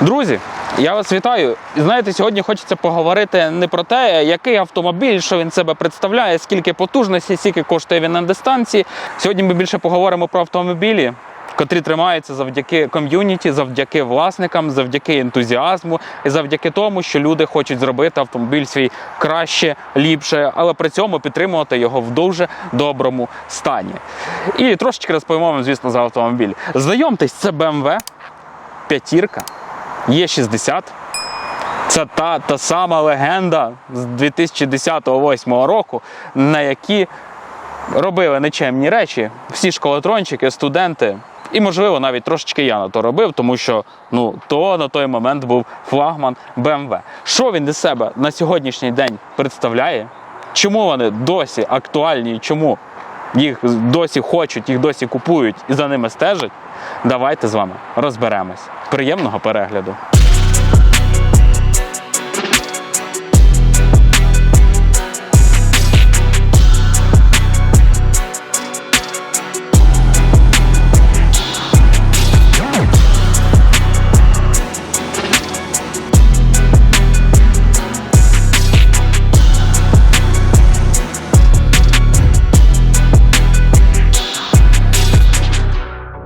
Друзі, я вас вітаю. Знаєте, сьогодні хочеться поговорити не про те, який автомобіль, що він себе представляє, скільки потужності, скільки коштує він на дистанції. Сьогодні ми більше поговоримо про автомобілі. Котрі тримаються завдяки ком'юніті, завдяки власникам, завдяки ентузіазму і завдяки тому, що люди хочуть зробити автомобіль свій краще, ліпше, але при цьому підтримувати його в дуже доброму стані. І трошечки розповімо вам, звісно, за автомобіль. Знайомтесь, це BMW п'ятірка Є60. Це та, та сама легенда з 2010-2008 року, на які робили нечемні речі. Всі школотрончики, студенти. І, можливо, навіть трошечки я на то робив, тому що ну, то на той момент був флагман BMW. Що він із себе на сьогоднішній день представляє? Чому вони досі актуальні? Чому їх досі хочуть, їх досі купують і за ними стежать? Давайте з вами розберемось. Приємного перегляду!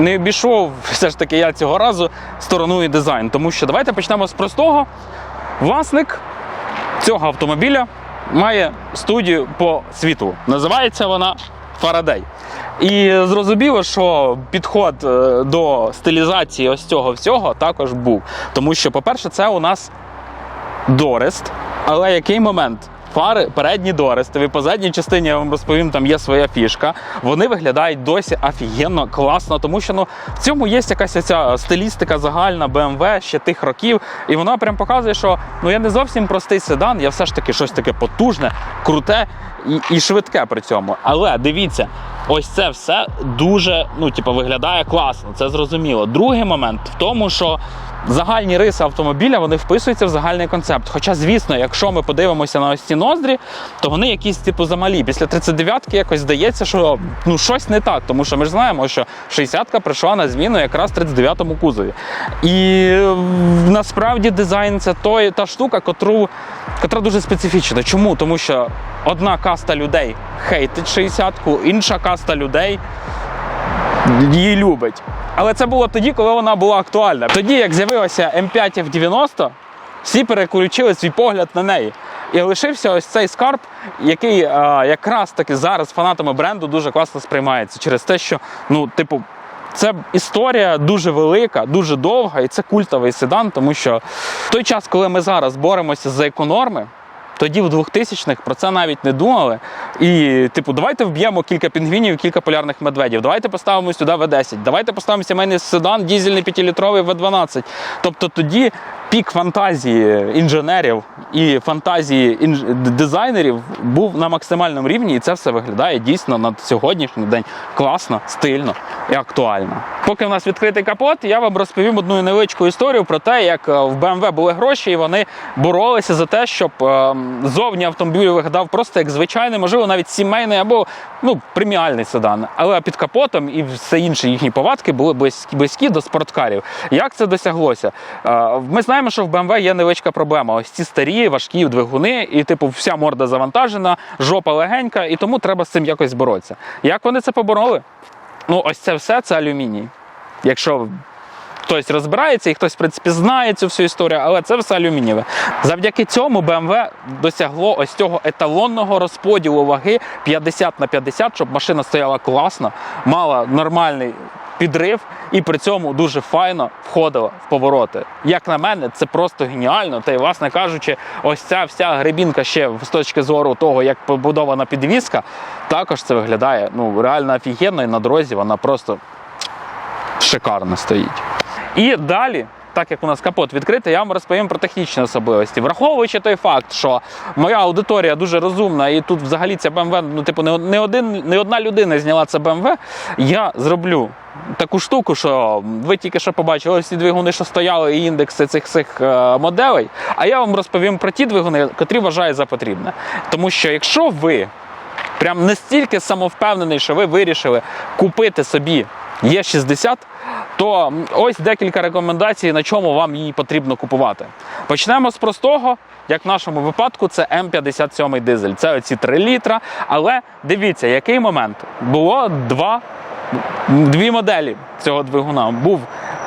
Не обійшов все ж таки я цього разу стороною дизайн. Тому що давайте почнемо з простого. Власник цього автомобіля має студію по світлу. Називається вона Фарадей. І зрозуміло, що підход е, до стилізації ось цього всього також був. Тому що, по-перше, це у нас Дорест. Але який момент? Фари передні дорестові, по задній частині я вам розповім, там є своя фішка. Вони виглядають досі офігенно, класно, тому що ну в цьому є якась ця стилістика загальна BMW ще тих років, і вона прям показує, що ну я не зовсім простий седан, я все ж таки щось таке потужне, круте і, і швидке при цьому. Але дивіться, ось це все дуже ну, типу, виглядає класно, це зрозуміло. Другий момент в тому, що загальні риси автомобіля вони вписуються в загальний концепт. Хоча, звісно, якщо ми подивимося на ось ці ноздрі, то вони якісь типу замалі. Після 39-ки якось здається, що ну щось не так, тому що ми ж знаємо, що 60-ка прийшла на зміну якраз в 39-му кузові. І насправді дизайн це той, та штука, котру, котра дуже специфічна. Чому? Тому що одна каста людей хейтить 60-ку, інша каста людей її любить. Але це було тоді, коли вона була актуальна. Тоді, як з'явилася М5 F90, всі переключили свій погляд на неї. І лишився ось цей скарб, який а, якраз таки зараз фанатами бренду дуже класно сприймається через те, що, ну, типу, це історія дуже велика, дуже довга, і це культовий седан, тому що в той час, коли ми зараз боремося за еконорми, тоді в 2000-х про це навіть не думали. І, типу, давайте вб'ємо кілька пінгвінів, кілька полярних медведів. Давайте поставимо сюди В10, давайте поставимо сімейний седан, дізельний 5-літровий В12. Тобто тоді пік фантазії інженерів і фантазії інж... дизайнерів був на максимальному рівні, і це все виглядає дійсно на сьогоднішній день класно, стильно і актуально. Поки в нас відкритий капот, я вам розповім одну невеличку історію про те, як е, в BMW були гроші, і вони боролися за те, щоб е, зовні автомобіль виглядав просто як звичайний, можливо, навіть сімейний або ну, преміальний седан. Але під капотом і все інші їхні повадки були близькі, до спорткарів. Як це досяглося? Е, Ми знаємо, що в BMW є невеличка проблема. Ось ці старі важкі двигуни, і типу вся морда завантажена, жопа легенька, і тому треба з цим якось боротися. Як вони це побороли? Ну, ось це все це алюміній. Якщо хтось розбирається і хтось, в принципі, знає цю всю історію, але це все алюмінієве. Завдяки цьому BMW досягло ось цього еталонного розподілу ваги 50 на 50, щоб машина стояла класно, мала нормальний підрив і при цьому дуже файно входила в повороти. Як на мене, це просто геніально. Та й, власне кажучи, ось ця вся гребінка ще з точки зору того, як побудована підвіска, також це виглядає ну, реально офігенно, і на дорозі вона просто шикарно стоїть. І далі. Так як у нас капот відкритий, я вам розповім про технічні особливості. Враховуючи той факт, що моя аудиторія дуже розумна, і тут взагалі ця BMW, ну, типу, не, один, не одна людина зняла це BMW, я зроблю таку штуку, що ви тільки що побачили всі двигуни, що стояли, і індекси цих цих е, моделей. А я вам розповім про ті двигуни, котрі вважаю за потрібне. Тому що якщо ви прям настільки самовпевнений, що ви вирішили купити собі Є60, то ось декілька рекомендацій, на чому вам її потрібно купувати. Почнемо з простого, як в нашому випадку, це М57 дизель. Це оці 3 літра. Але дивіться, який момент. Було два, дві моделі цього двигуна. Був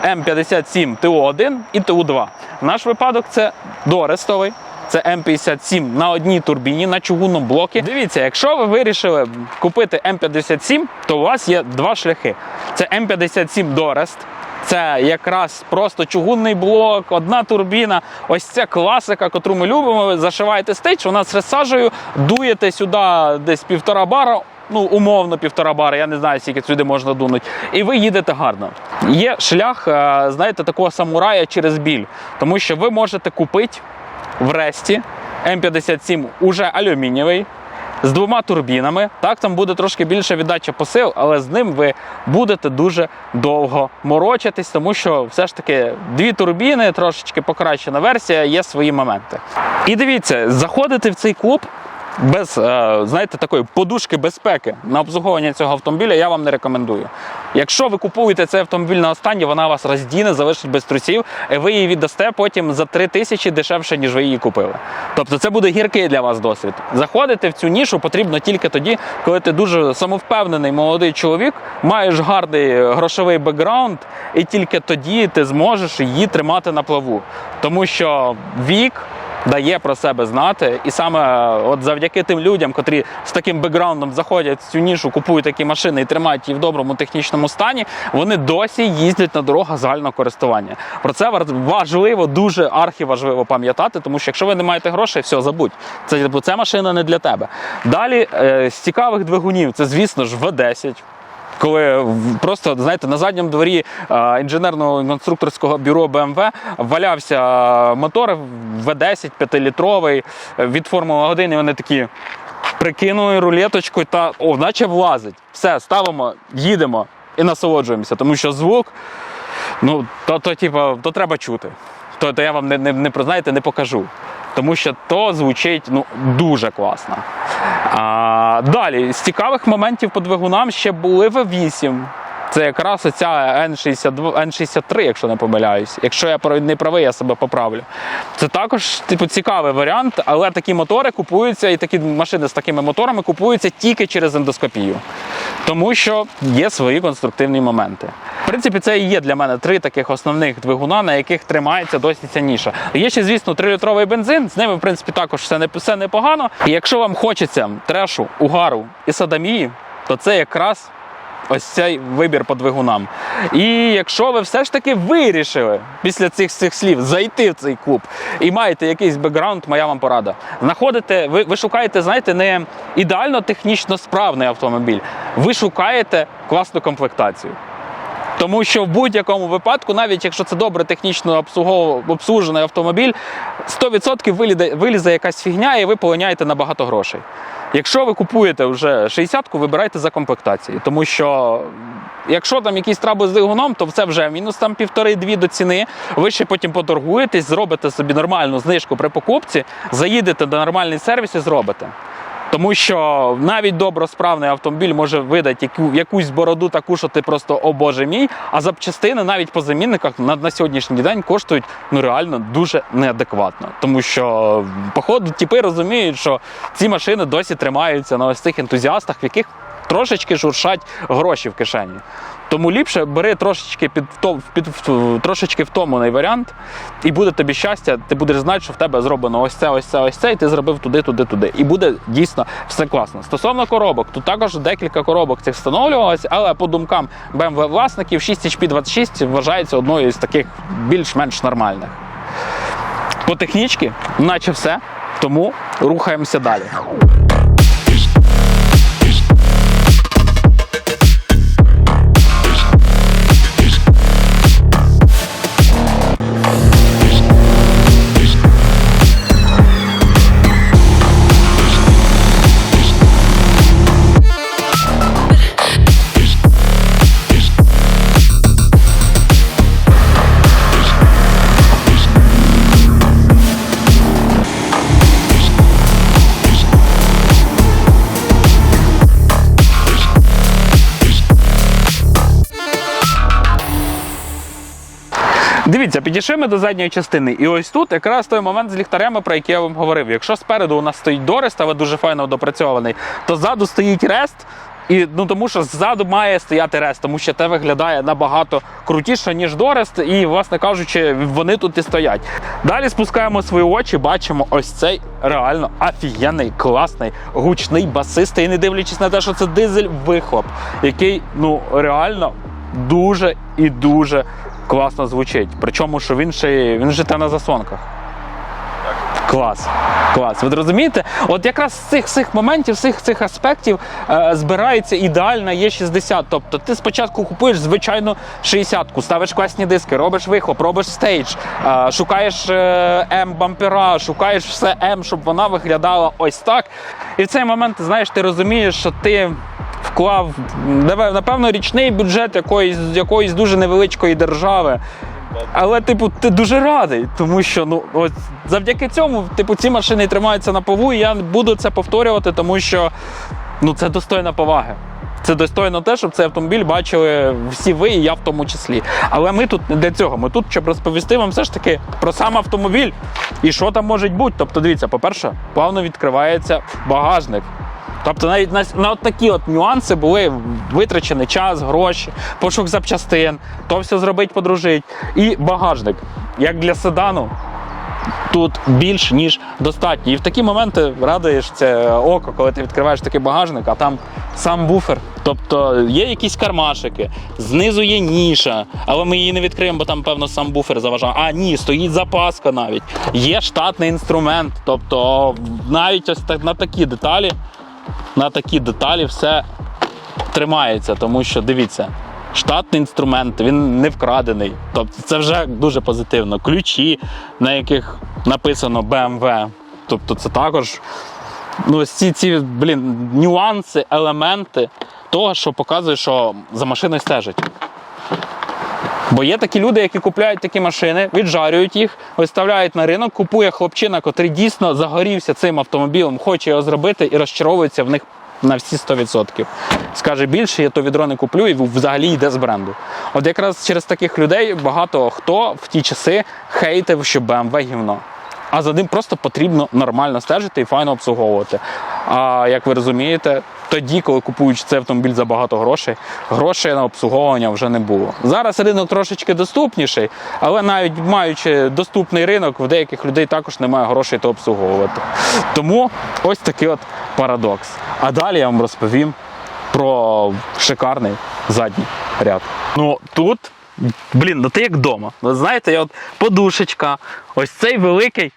М57 ТУ1 і ТУ2. В наш випадок це дорестовий. Це М57 на одній турбіні на чугунному блокі. Дивіться, якщо ви вирішили купити М57, то у вас є два шляхи: це М57 Дорест. Це якраз просто чугунний блок, одна турбіна. Ось ця класика, яку ми любимо. Ви зашиваєте стич, вона з ресажею, дуєте сюди десь півтора бара. Ну, умовно, півтора бара, я не знаю, скільки сюди можна дунути. І ви їдете гарно. Є шлях, е, знаєте, такого самурая через біль. Тому що ви можете купити в Ресті М57 уже алюмінієвий. З двома турбінами. Так, там буде трошки більше віддача посил, але з ним ви будете дуже довго морочитись, тому що все ж таки дві турбіни, трошечки покращена версія, є свої моменти. І дивіться, заходити в цей клуб без е, знаєте, такої подушки безпеки на обслуговування цього автомобіля я вам не рекомендую. Якщо ви купуєте цей автомобіль на останнє, вона вас роздіне, залишить без трусів, і ви її віддасте потім за 3 тисячі дешевше, ніж ви її купили. Тобто це буде гіркий для вас досвід. Заходити в цю нішу потрібно тільки тоді, коли ти дуже самовпевнений молодий чоловік, маєш гарний грошовий бекграунд, і тільки тоді ти зможеш її тримати на плаву. Тому що вік дає про себе знати. І саме е, от завдяки тим людям, котрі з таким бекграундом заходять в цю нішу, купують такі машини і тримають їх в доброму технічному стані, вони досі їздять на дорогах загального користування. Про це важливо, дуже архіважливо пам'ятати, тому що якщо ви не маєте грошей, все, забудь. Це, ця машина не для тебе. Далі е, з цікавих двигунів, це, звісно ж, В10 коли просто знаєте на задньому дворі інженерного конструкторського бюро BMW валявся мотор V10 5-літровий е, від Формули 1, і вони такі прикинули рулеточку та о, наче влазить. Все, ставимо, їдемо і насолоджуємося, тому що звук, ну то, то, типу, то треба чути. То, то я вам не, не, не знаєте, не покажу. Тому що то звучить ну, дуже класно. А, далі, з цікавих моментів по двигунам ще були V8. Це якраз оця N62, N63, якщо не помиляюсь. Якщо я не правий, я себе поправлю. Це також типу, цікавий варіант, але такі мотори купуються, і такі машини з такими моторами купуються тільки через ендоскопію. Тому що є свої конструктивні моменти. В принципі, це і є для мене три таких основних двигуна, на яких тримається досі ця ніша. Є ще, звісно, 3-літровий бензин, з ними, в принципі, також все, не, все непогано. І якщо вам хочеться трешу, угару і садамії, то це якраз ось цей вибір по двигунам. І якщо ви все ж таки вирішили після цих цих слів зайти в цей клуб і маєте якийсь бекграунд, моя вам порада. Знаходите, ви, ви шукаєте, знаєте, не ідеально технічно справний автомобіль, ви шукаєте класну комплектацію. Тому що в будь-якому випадку, навіть якщо це добре технічно обслужений автомобіль, 100% вилізе, вилізе якась фігня, і ви полиняєте на багато грошей. Якщо ви купуєте вже 60-ку, вибирайте за комплектації. Тому що якщо там якісь траби з двигуном, то це вже мінус там півтори-дві до ціни. Ви ще потім поторгуєтесь, зробите собі нормальну знижку при покупці, заїдете до нормальний сервіс і зробите. Тому що навіть добросправний автомобіль може видати яку, якусь бороду таку, що ти просто о боже мій. А запчастини навіть по замінниках на, на сьогоднішній день коштують ну реально дуже неадекватно. Тому що, походу, тіпи розуміють, що ці машини досі тримаються на ось цих ентузіастах, в яких трошечки журшать гроші в кишені. Тому ліпше бери трошечки під, під, трошечки втомлений варіант, і буде тобі щастя, ти будеш знати, що в тебе зроблено ось це, ось це, ось це, і ти зробив туди, туди, туди. І буде дійсно все класно. Стосовно коробок, тут також декілька коробок цих встановлювалось, але по думкам BMW власників 6 HP 26 вважається одною з таких більш-менш нормальних. По технічці, наче все. Тому рухаємося далі. Дивіться, підійшли ми до задньої частини, і ось тут якраз той момент з ліхтарями, про який я вам говорив. Якщо спереду у нас стоїть Дорест, але дуже файно допрацьований, то ззаду стоїть рест. І ну тому що ззаду має стояти рест, тому що те виглядає набагато крутіше, ніж Дорест, і, власне кажучи, вони тут і стоять. Далі спускаємо свої очі, бачимо ось цей реально офігенний, класний, гучний, басистий, і не дивлячись на те, що це дизель вихлоп, який ну реально дуже і дуже класно звучить. Причому, що він ще він же те на засонках. Клас. Клас. Ви розумієте? От якраз з цих цих моментів, з цих цих аспектів е, збирається ідеальна Є60. Тобто ти спочатку купуєш звичайну 60-ку, ставиш класні диски, робиш вихлоп, робиш стейдж, е, шукаєш е, М-бампера, шукаєш все М, щоб вона виглядала ось так. І в цей момент, знаєш, ти розумієш, що ти вклав напев- напевно річний бюджет якоїсь, якоїсь дуже невеличкої держави. Але, типу, ти дуже радий, тому що ну ось завдяки цьому, типу, ці машини тримаються на пову, і я буду це повторювати, тому що ну це достойна поваги. Це достойно те, щоб цей автомобіль бачили всі ви, і я в тому числі. Але ми тут не для цього. Ми тут, щоб розповісти вам все ж таки про сам автомобіль і що там може бути. Тобто, дивіться, по-перше, плавно відкривається багажник. Тобто навіть на, на такі от нюанси були витрачений час, гроші, пошук запчастин, то все зробить, подружить. І багажник, як для седану, тут більш ніж достатньо. І в такі моменти радуєш це око, коли ти відкриваєш такий багажник, а там сам буфер. Тобто є якісь кармашики, знизу є ніша, але ми її не відкриємо, бо там, певно, сам буфер заважає. А ні, стоїть запаска навіть. Є штатний інструмент. Тобто навіть ось так, на такі деталі, на такі деталі все тримається, тому що дивіться. Штатний інструмент, він не вкрадений. Тобто це вже дуже позитивно. Ключі, на яких написано BMW. Тобто це також ну, ось ці, блін, нюанси, елементи того, що показує, що за машиною стежать. Бо є такі люди, які купляють такі машини, віджарюють їх, виставляють на ринок, купує хлопчина, котрий дійсно загорівся цим автомобілем, хоче його зробити і розчаровується в них на всі 100%. Скаже більше, я то відро не куплю і взагалі йде з бренду. От якраз через таких людей багато хто в ті часи хейтив, що BMW гівно. А за ним просто потрібно нормально стежити і файно обслуговувати. А як ви розумієте, тоді, коли купуючи цей автомобіль за багато грошей, грошей на обслуговування вже не було. Зараз ринок трошечки доступніший, але навіть маючи доступний ринок, в деяких людей також немає грошей то обслуговувати. Тому ось такий от парадокс. А далі я вам розповім про шикарний задній ряд. Ну тут, блін, ну ти як вдома. Ви знаєте, я от подушечка, ось цей великий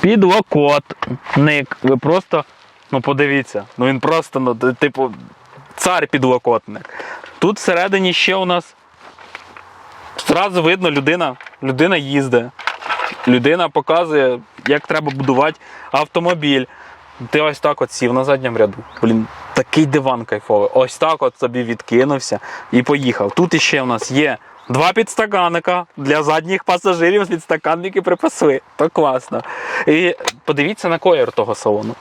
підлокотник. Ви просто, ну подивіться, ну він просто, ну, типу, цар підлокотник. Тут всередині ще у нас зразу видно, людина, людина їздить. Людина показує, як треба будувати автомобіль. Ти ось так от сів на задньому ряду. Блін, такий диван кайфовий. Ось так от собі відкинувся і поїхав. Тут іще в нас є два підстаканника для задніх пасажирів. Підстаканники припасли. То класно. І подивіться на колір того салону.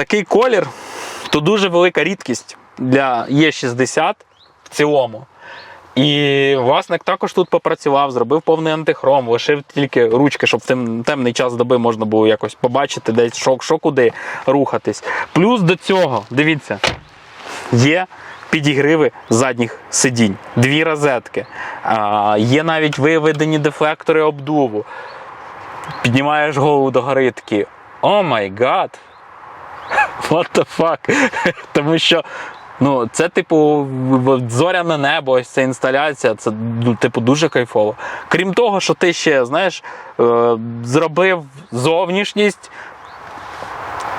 Такий колір то дуже велика рідкість для Є60 в цілому. І власник також тут попрацював, зробив повний антихром, лишив тільки ручки, щоб в тем, темний час доби можна було якось побачити, десь що, що куди рухатись. Плюс до цього, дивіться, є підігриви задніх сидінь, дві розетки, а, є навіть виведені дефлектори обдуву. Піднімаєш голову до гори такий, о май гад, what the fuck. Тому що Ну, це, типу, зоряне небо, ось ця інсталяція, це ну, типу, дуже кайфово. Крім того, що ти ще, знаєш, е, зробив зовнішність.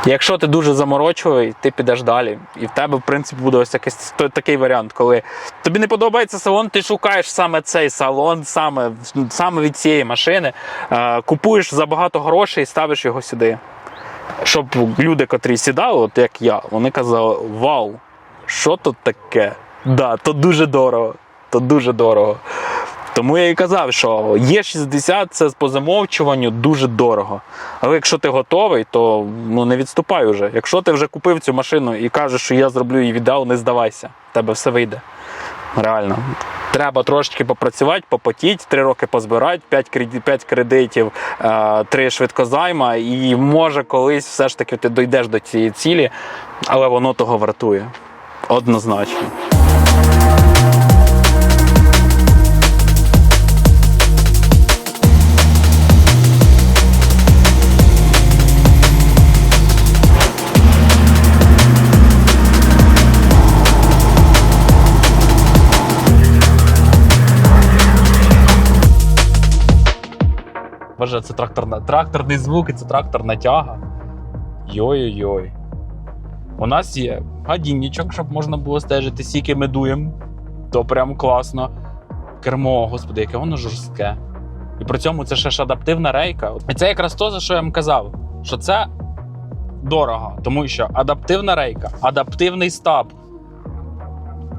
Якщо ти дуже заморочливий, ти підеш далі. І в тебе, в принципі, буде ось якийсь такий варіант, коли тобі не подобається салон, ти шукаєш саме цей салон, саме, саме від цієї машини, е, купуєш за багато грошей і ставиш його сюди. Щоб люди, котрі сідали, от як я, вони казали: Вау! що тут таке? Да, то дуже дорого. То дуже дорого. Тому я і казав, що є 60 це по замовчуванню дуже дорого. Але якщо ти готовий, то ну, не відступай уже. Якщо ти вже купив цю машину і кажеш, що я зроблю її в ідеал, не здавайся, в тебе все вийде. Реально. Треба трошечки попрацювати, попотіть, три роки позбирати, 5 кредит, 5 кредитів, е, три швидкозайма, і може колись все ж таки ти дійдеш до цієї цілі, але воно того вартує. Однозначно. Боже, це тракторна, тракторний звук і це тракторна тяга. Йой-йой. У нас є гадінничок, щоб можна було стежити, скільки ми дуємо. То прям класно. Кермо, господи, яке воно жорстке. І при цьому це ще ж адаптивна рейка. І це якраз то, за що я вам казав, що це дорого, тому що адаптивна рейка, адаптивний стаб.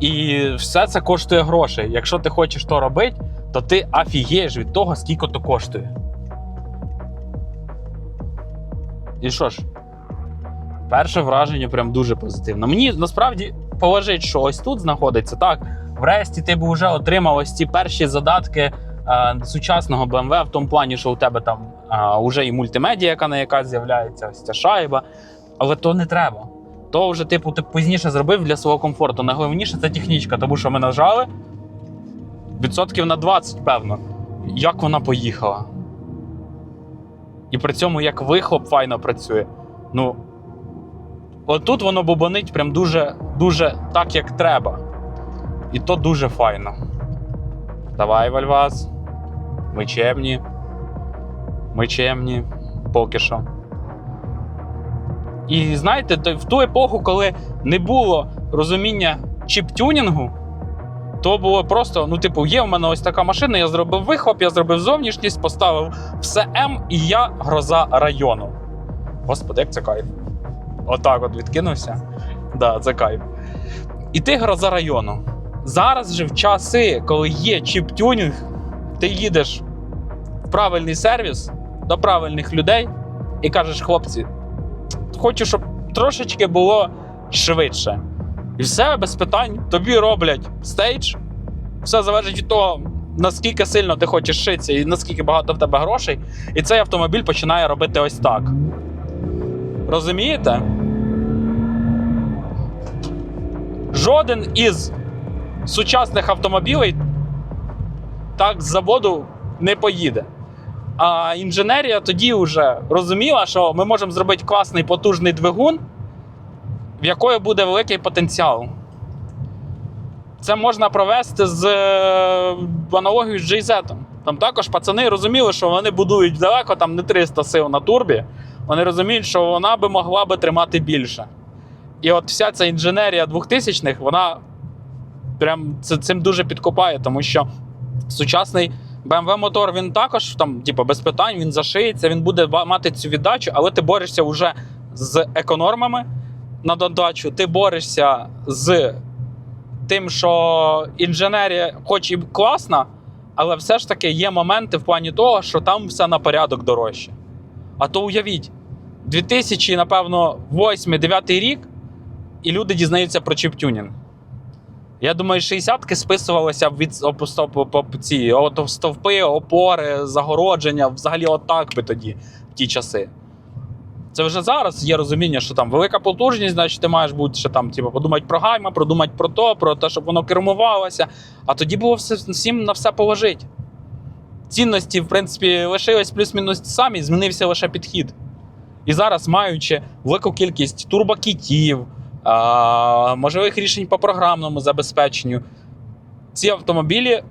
І все це коштує грошей. Якщо ти хочеш то робити, то ти афігієш від того, скільки то коштує. І що ж, перше враження прям дуже позитивне. Мені насправді поважить, що ось тут знаходиться так. Врешті ти б вже отримав ось ці перші задатки е, сучасного BMW в тому плані, що у тебе там е, вже і мультимедіа, яка на яка з'являється, ось ця шайба. Але то не треба. То вже, типу, ти пізніше зробив для свого комфорту. Найголовніше це технічка, тому що ми нажали відсотків на 20, певно, як вона поїхала. І при цьому як вихлоп файно працює. Ну, отут воно бубонить прям дуже, дуже так, як треба. І то дуже файно. Давай, Вальваз. Ми чемні. Ми чемні. Поки що. І знаєте, в ту епоху, коли не було розуміння чіп-тюнінгу, то було просто: ну, типу, є в мене ось така машина, я зробив вихлоп, я зробив зовнішність, поставив все М, і я гроза району. Господи, як це кайф. Отак от відкинувся. Да, це кайф. І ти гроза району. Зараз же в часи, коли є чіп-тюнінг, ти їдеш в правильний сервіс до правильних людей і кажеш, хлопці, хочу, щоб трошечки було швидше. І все без питань. Тобі роблять стейдж. Все залежить від того, наскільки сильно ти хочеш шитися і наскільки багато в тебе грошей. І цей автомобіль починає робити ось так. Розумієте? Жоден із сучасних автомобілей так з заводу не поїде. А інженерія тоді вже розуміла, що ми можемо зробити класний потужний двигун, в якої буде великий потенціал. Це можна провести з е, аналогією з JZ. Там також пацани розуміли, що вони будують далеко, там не 300 сил на турбі. Вони розуміють, що вона би могла би тримати більше. І от вся ця інженерія 2000-х, вона прям цим дуже підкопає, тому що сучасний BMW мотор він також там, типу, без питань, він зашиється, він буде мати цю віддачу, але ти борешся вже з економами на додачу, ти борешся з тим, що інженерія, хоч і класна, але все ж таки є моменти в плані того, що там все на порядок дорожче. А то уявіть, 2000, напевно, 8-9 рік, і люди дізнаються про чіп-тюнінг. Я думаю, 60-ки списувалися від ці стовпи, опори, загородження, взагалі отак би тоді, в ті часи. Це вже зараз є розуміння, що там велика потужність, значить ти маєш бути ще там, типу, подумати про гайма, продумати про то, про те, щоб воно кермувалося. А тоді було все, всім на все положити. Цінності, в принципі, лишились плюс-мінус самі, змінився лише підхід. І зараз, маючи велику кількість турбокітів, можливих рішень по програмному забезпеченню, ці автомобілі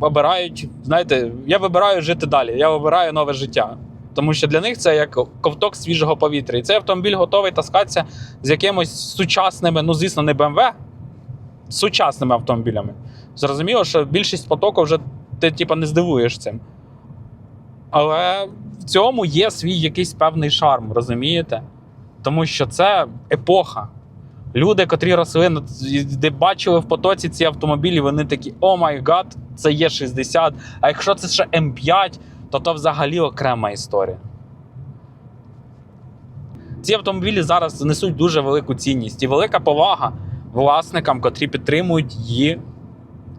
обирають, знаєте, я вибираю жити далі, я вибираю нове життя. Тому що для них це як ковток свіжого повітря. І цей автомобіль готовий таскатися з якимось сучасними, ну, звісно, не BMW, сучасними автомобілями. Зрозуміло, що більшість потоку вже ти типу, не здивуєш цим. Але в цьому є свій якийсь певний шарм, розумієте? Тому що це епоха. Люди, котрі росли, де бачили в потоці ці автомобілі, вони такі: о май гад, це є 60. А якщо це ще М5, то то взагалі окрема історія. Ці автомобілі зараз несуть дуже велику цінність і велика повага власникам, котрі підтримують її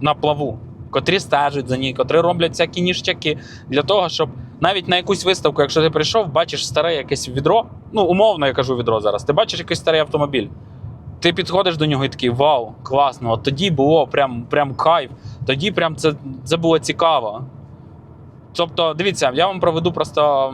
на плаву, котрі стежать за ній, котрі роблять всякі ніштяки для того, щоб навіть на якусь виставку, якщо ти прийшов, бачиш старе якесь відро. Ну, умовно, я кажу відро зараз. Ти бачиш якийсь старий автомобіль. Ти підходиш до нього і такий вау, класно. От тоді було прям, прям кайф. Тоді прям це, це було цікаво. Тобто, дивіться, я вам проведу просто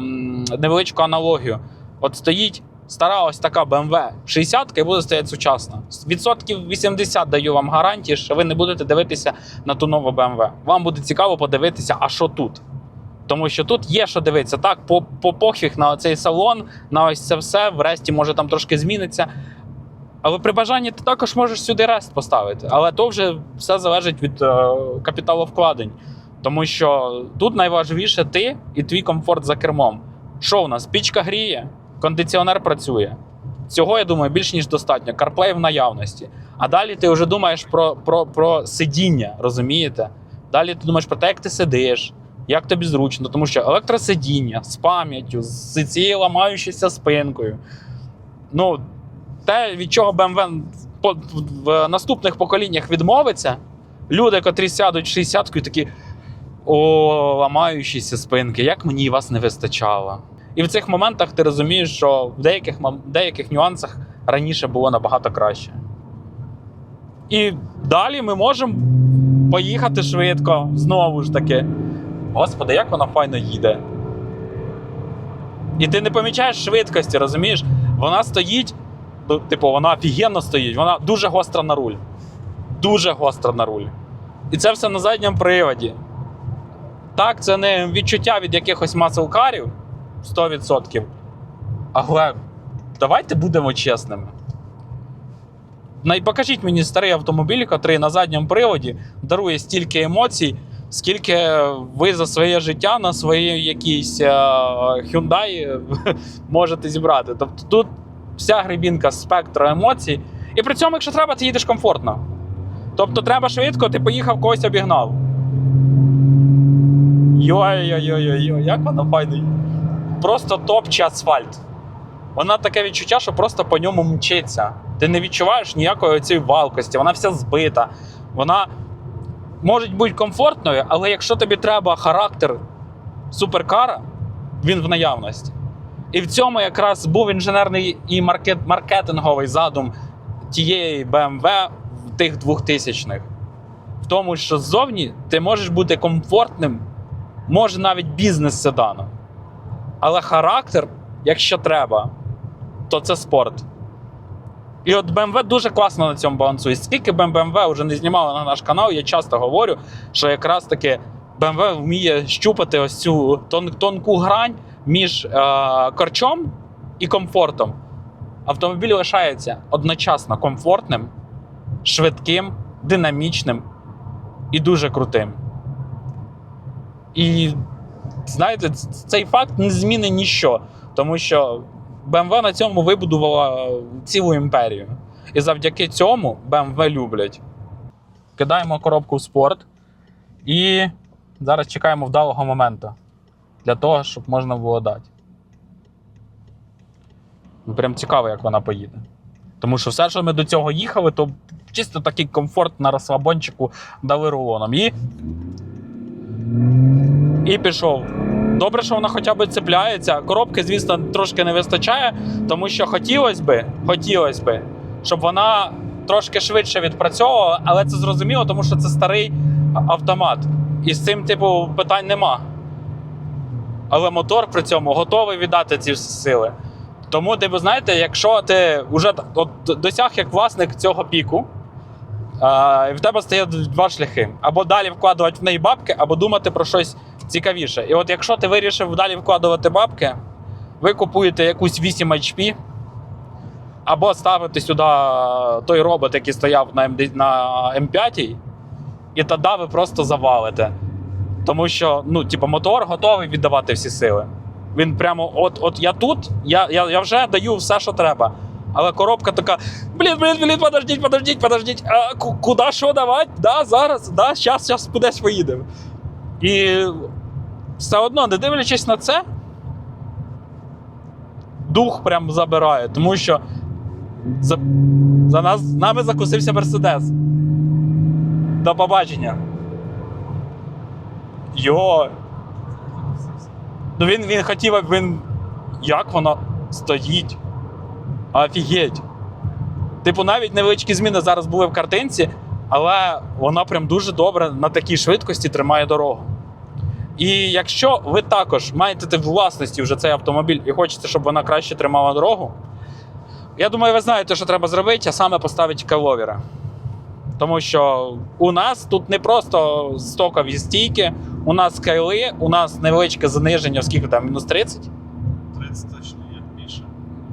невеличку аналогію. От стоїть стара ось така BMW 60 і буде стояти сучасна. Відсотків 80 даю вам гарантії, що ви не будете дивитися на ту нову BMW. Вам буде цікаво подивитися, а що тут. Тому що тут є що дивитися. Так, по, по на цей салон, на ось це все. Врешті, може, там трошки зміниться. Але при бажанні ти також можеш сюди рест поставити. Але то вже все залежить від е, капіталовкладень. Тому що тут найважливіше ти і твій комфорт за кермом. Що у нас? Пічка гріє, кондиціонер працює. Цього, я думаю, більш ніж достатньо. CarPlay в наявності. А далі ти вже думаєш про, про, про сидіння, розумієте? Далі ти думаєш про те, як ти сидиш, як тобі зручно, тому що електросидіння з пам'яттю, з цією ламаючоюся спинкою. Ну, те, від чого BMW в, наступних поколіннях відмовиться, люди, котрі сядуть в 60 і такі. О, ламаючіся спинки, як мені вас не вистачало. І в цих моментах ти розумієш, що в деяких, деяких нюансах раніше було набагато краще. І далі ми можемо поїхати швидко, знову ж таки. Господи, як вона файно їде. І ти не помічаєш швидкості, розумієш? Вона стоїть, ну, типу, вона офігенно стоїть, вона дуже гостра на руль. Дуже гостра на руль. І це все на задньому приводі. Так, це не відчуття від якихось маселкарів 100%. Але давайте будемо чесними. Покажіть мені старий автомобіль, який на задньому приводі дарує стільки емоцій, скільки ви за своє життя на своїй якійсь е, Hyundai можете зібрати. Тобто тут вся грибінка спектру емоцій. І при цьому, якщо треба, ти їдеш комфортно. Тобто треба швидко, ти поїхав когось обігнав. Йой-йой-йой-йой, як вона файно. Просто топче асфальт. Вона таке відчуття, що просто по ньому мчиться. Ти не відчуваєш ніякої цієї валкості, вона вся збита. Вона може бути комфортною, але якщо тобі треба характер суперкара, він в наявності. І в цьому якраз був інженерний і маркет, маркетинговий задум тієї BMW в тих 2000-х. В тому, що ззовні ти можеш бути комфортним, може навіть бізнес-седаном. Але характер, якщо треба, то це спорт. І от BMW дуже класно на цьому балансує. Скільки BMW вже не знімало на наш канал, я часто говорю, що якраз таки BMW вміє щупати ось цю тон, тонку грань між е, корчом і комфортом. Автомобіль лишається одночасно комфортним, швидким, динамічним і дуже крутим. І знаєте, цей факт не змінить ніщо, тому що BMW на цьому вибудувала цілу імперію. І завдяки цьому BMW люблять. Кидаємо коробку в спорт і зараз чекаємо вдалого моменту для того, щоб можна було дати. Ну, Прям цікаво, як вона поїде. Тому що все, що ми до цього їхали, то чисто такий комфорт на розслабончику дали рулоном. І і пішов. Добре, що вона хоча б цепляється. Коробки, звісно, трошки не вистачає, тому що хотілося би, хотілося би, щоб вона трошки швидше відпрацьовувала, але це зрозуміло, тому що це старий автомат. І з цим, типу, питань нема. Але мотор при цьому готовий віддати ці всі сили. Тому, типу, знаєте, якщо ти вже от, досяг як власник цього піку, і в тебе стає два шляхи: або далі вкладувати в неї бабки, або думати про щось цікавіше. І от якщо ти вирішив далі вкладувати бабки, ви купуєте якусь 8 HP, або ставите сюди той робот, який стояв на, МД, на М5, і тоді ви просто завалите. Тому що ну, типу, мотор готовий віддавати всі сили. Він прямо, от, от я тут, я, я, я вже даю все, що треба. Але коробка така: блін, блін, блін, подождіть, подождіть, подождіть. А куди що давати? Да, зараз, да, щас, щас кудись поїдемо. І все одно, не дивлячись на це, дух прям забирає, тому що. За, за нас, нами закусився Мерседес. До побачення. Йо. Ну він, він хотів, він. Як вона стоїть? Офігеть. Типу, навіть невеличкі зміни зараз були в картинці, але вона прям дуже добре на такій швидкості тримає дорогу. І якщо ви також маєте в власності вже цей автомобіль і хочете, щоб вона краще тримала дорогу, я думаю, ви знаєте, що треба зробити, а саме поставити кайловіра. Тому що у нас тут не просто стокові стійки, у нас кайли, у нас невеличке заниження, скільки там, мінус 30, 30 точно.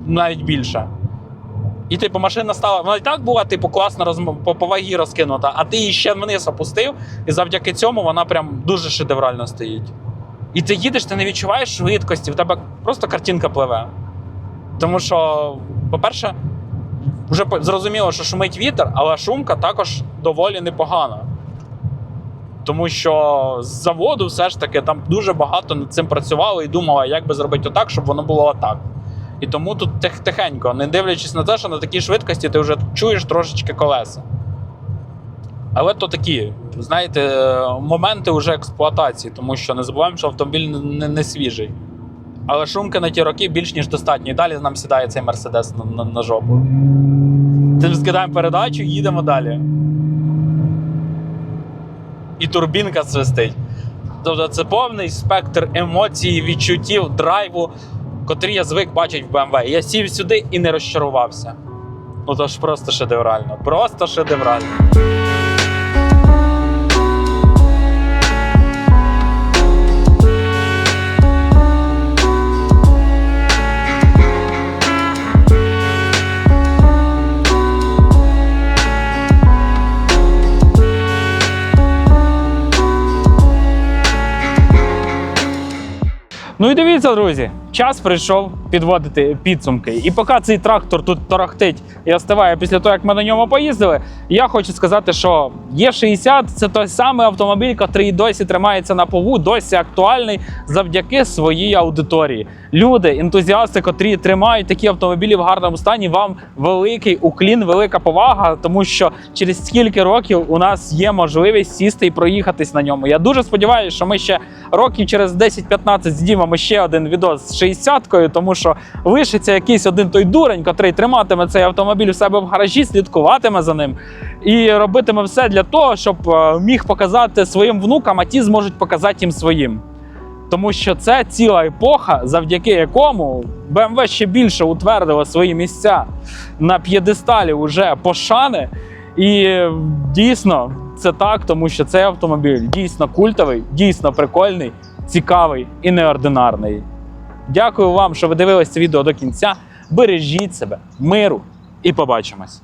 Навіть більше. І типу машина стала. Вона і так була, типу, класно розм... по, по вагі розкинута, а ти її ще вниз опустив, і завдяки цьому вона прям дуже шедеврально стоїть. І ти їдеш, ти не відчуваєш швидкості, в тебе просто картинка пливе. Тому що, по-перше, вже зрозуміло, що шумить вітер, але шумка також доволі непогана. Тому що з заводу все ж таки там дуже багато над цим працювали і думали, як би зробити так, щоб воно було отак. І тому тут тих- тихенько, не дивлячись на те, що на такій швидкості ти вже чуєш трошечки колеса. Але то такі, знаєте, моменти вже експлуатації, тому що не забуваємо, що автомобіль не, не, не свіжий. Але шумки на ті роки більш ніж достатньо. І далі нам сідає цей мерседес на, на, на жопу. Тим скидаємо передачу, і їдемо далі. І турбінка свистить. Тобто це повний спектр емоцій, відчуттів, драйву, котрі я звик бачити в BMW. Я сів сюди і не розчарувався. Ну то ж просто шедеврально. Просто шедеврально. Ну і дивіться, друзі, час прийшов підводити підсумки. І поки цей трактор тут торохтить і остиває після того, як ми на ньому поїздили, я хочу сказати, що Є60 це той самий автомобіль, який досі тримається на пову, досі актуальний завдяки своїй аудиторії. Люди, ентузіасти, котрі тримають такі автомобілі в гарному стані, вам великий уклін, велика повага, тому що через скільки років у нас є можливість сісти і проїхатись на ньому. Я дуже сподіваюся, що ми ще років через 10-15 знімемо ще один відос з 60-кою, тому що лишиться якийсь один той дурень, котрий триматиме цей автомобіль у себе в гаражі, слідкуватиме за ним і робитиме все для того, щоб е, міг показати своїм внукам, а ті зможуть показати їм своїм. Тому що це ціла епоха, завдяки якому BMW ще більше утвердила свої місця на п'єдесталі уже пошани. І дійсно це так, тому що цей автомобіль дійсно культовий, дійсно прикольний, цікавий і неординарний. Дякую вам, що ви дивились це відео до кінця. Бережіть себе, миру і побачимось!